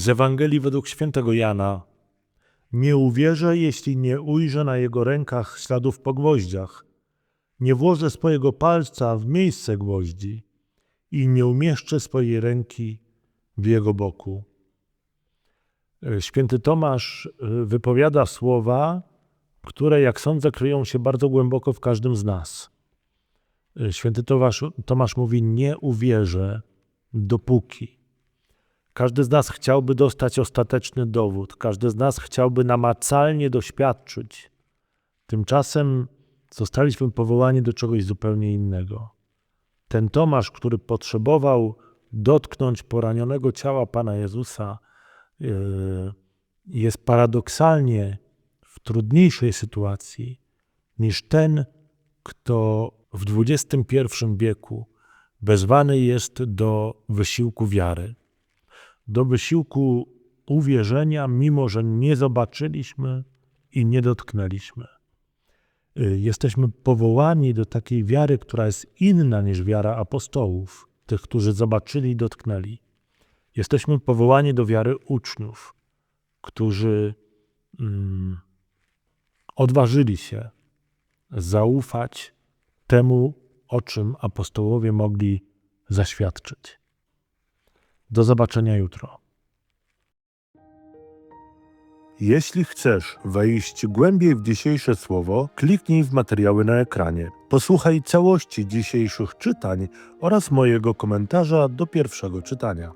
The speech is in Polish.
Z Ewangelii według świętego Jana. Nie uwierzę, jeśli nie ujrzę na jego rękach śladów po gwoździach. Nie włożę swojego palca w miejsce gwoździ i nie umieszczę swojej ręki w jego boku. E, Święty Tomasz e, wypowiada słowa, które, jak sądzę, kryją się bardzo głęboko w każdym z nas. E, Święty Tomasz, Tomasz mówi: Nie uwierzę, dopóki. Każdy z nas chciałby dostać ostateczny dowód, każdy z nas chciałby namacalnie doświadczyć. Tymczasem zostaliśmy powołani do czegoś zupełnie innego. Ten Tomasz, który potrzebował dotknąć poranionego ciała Pana Jezusa, yy, jest paradoksalnie w trudniejszej sytuacji niż ten, kto w XXI wieku wezwany jest do wysiłku wiary, do wysiłku uwierzenia, mimo że nie zobaczyliśmy i nie dotknęliśmy. Y, Jesteśmy powołani do takiej wiary, która jest inna niż wiara apostołów, tych, którzy zobaczyli i dotknęli. Jesteśmy powołani do wiary uczniów, którzy mm, odważyli się zaufać temu, o czym apostołowie mogli zaświadczyć. Do zobaczenia jutro. Jeśli chcesz wejść głębiej w dzisiejsze słowo, kliknij w materiały na ekranie. Posłuchaj całości dzisiejszych czytań oraz mojego komentarza do pierwszego czytania.